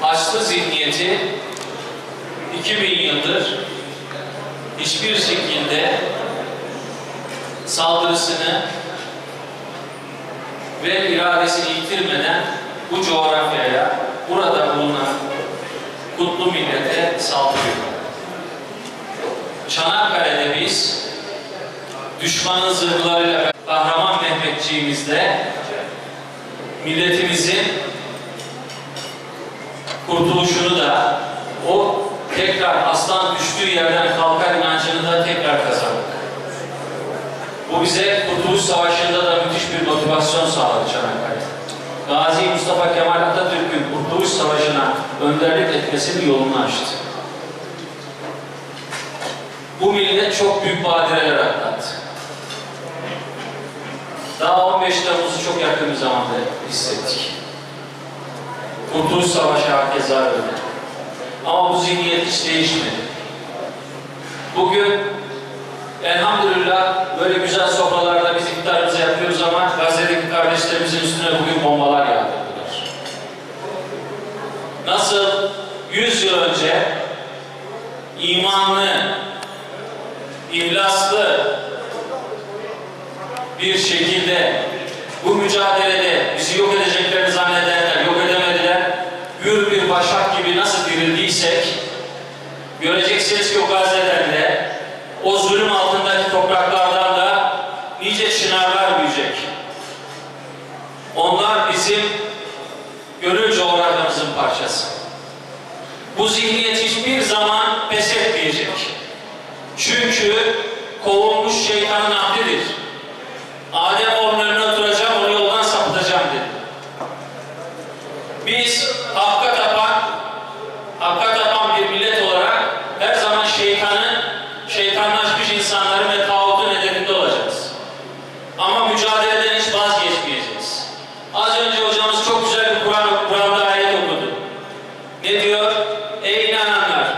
Haçlı zihniyeti 2000 yıldır hiçbir şekilde saldırısını ve iradesini yitirmeden bu coğrafyaya, burada bulunan kutlu millete saldırıyor. Çanakkale'de biz düşmanın zırhlarıyla kahraman Mehmetçiğimizle milletimizin kurtuluşunu da o tekrar aslan düştüğü yerden kalkar inancını da tekrar kazandık. Bu bize Kurtuluş Savaşı'nda da müthiş bir motivasyon sağladı Çanakkale. Gazi Mustafa Kemal Atatürk'ün Kurtuluş Savaşı'na önderlik etmesinin yolunu açtı. Bu millet çok büyük badireler atlattı. Daha 15 Temmuz'u çok yakın bir zamanda hissettik. Kurtuluş Savaşı herkese öyle. Ama bu zihniyet hiç değişmedi. Bugün elhamdülillah böyle güzel sofralarda biz iftarımızı yapıyoruz ama Gazze'deki kardeşlerimizin üstüne bugün bombalar yağdırdılar. Nasıl 100 yıl önce imanlı, ihlaslı bir şekilde bu mücadelede bizi yok edeceklerini zannederler, yok edemediler. Gür bir başak gibi nasıl dirildiysek, göreceksiniz ki o gazetelerle, o zulüm altındaki topraklardan da nice çınarlar büyüyecek. Onlar bizim gönül coğrafyamızın parçası. Bu zihniyet hiçbir zaman pes etmeyecek. Çünkü kovulmuş şeytanın ahdidir. Adem onun önüne oturacağım, onu yoldan sapıtacağım dedi. Biz hakka hocamız çok güzel bir Kur'an Kur'an'da ayet okudu. Ne diyor? Ey inananlar!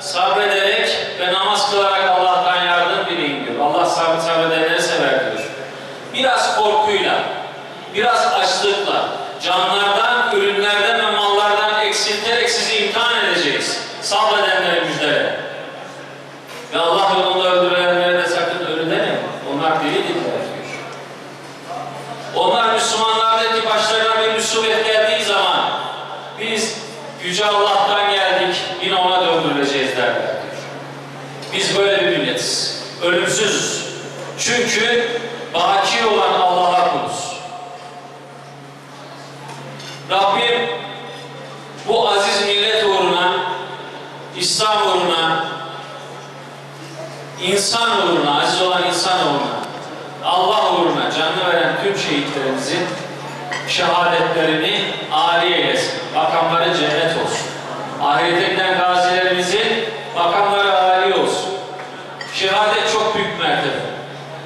Sabrederek ve namaz kılarak Allah'tan yardım dileyin diyor. Allah sabır sabredenleri sever diyor. Biraz korkuyla, biraz açlıkla, canlardan, musibet geldiği zaman biz Yüce Allah'tan geldik, yine ona döndürüleceğiz derler. Biz böyle bir milletiz. Ölümsüzüz. Çünkü baki olan Allah'a kuluz. Rabbim bu aziz millet uğruna, İslam uğruna, insan uğruna, aziz olan insan uğruna, Allah uğruna canını veren tüm şehitlerimizin şehadetlerini âli eylesin. Makamları cennet olsun. Ahirete gazilerimizin makamları âli olsun. Şehadet çok büyük mertebe.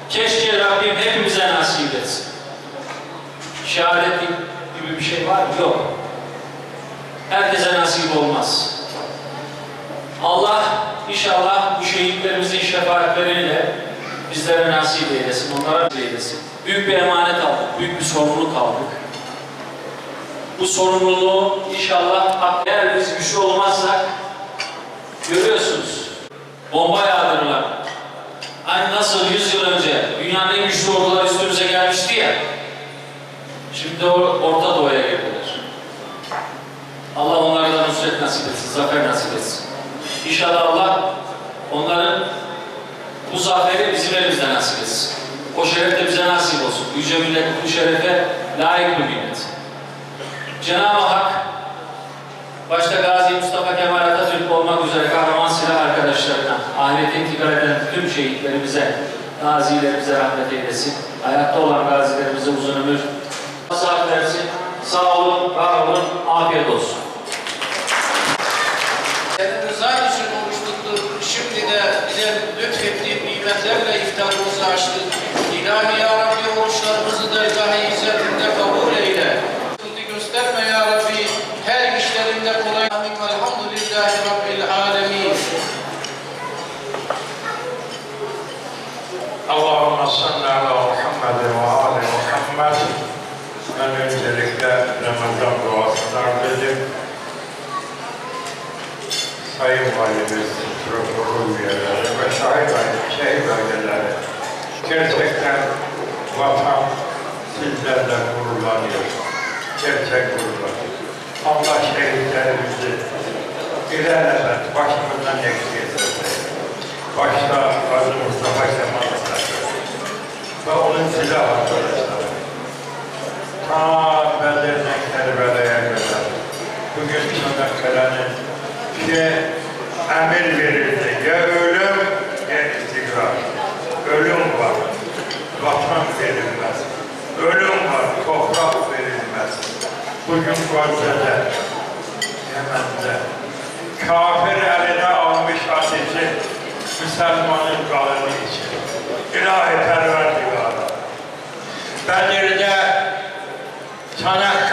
Keşke Rabbim hepimize nasip etsin. Şehadet gibi bir şey var mı? Yok. Herkese nasip olmaz. Allah inşallah bu şehitlerimizin şefaatleriyle bizlere nasip eylesin, onlara nasip eylesin. Büyük bir emanet aldık, büyük bir sorumluluk aldık. Bu sorumluluğu inşallah eğer biz güçlü olmazsak görüyorsunuz bomba yağdırırlar. Hani nasıl 100 yıl önce dünyanın en güçlü ordular üstümüze gelmişti ya. Şimdi or- Orta Doğu'ya girdiler. Allah onlara da nusret nasip etsin, zafer nasip etsin. İnşallah Allah onların bu zaferi bizim elimizden nasip etsin. O şeref de bize nasip olsun. Yüce millet bu şerefe layık bir millet. Cenab-ı Hak başta Gazi Mustafa Kemal Atatürk olmak üzere kahraman silah arkadaşlarına, ahirete intikal eden tüm şehitlerimize, gazilerimize rahmet eylesin. Hayatta olan gazilerimize Muhammed. Ben öncelikle Ramazan duasını arz edip Sayın Valimiz, protokol üyeleri ve şahit şehit aileleri gerçekten vatan sizlerle gururlanıyor. Gerçek gururlanıyor. Allah şehitlerimizi ilelebet başımızdan eksik. Başta Gazi Mustafa Kemal ve onun silah arkadaşları. Ta Bedir'den Kerbela'ya kadar bugün Çanakkale'nin bir emir verildi. Ya ölüm ya istikrar. Ölüm var. Vatan verilmez. Ölüm var. Toprak verilmez. Bugün Gazze'de, Yemen'de kafir eline almış ateşi Müslümanın kanı için. İlahi perverdigara. Bedir'de, Çanakkale'de,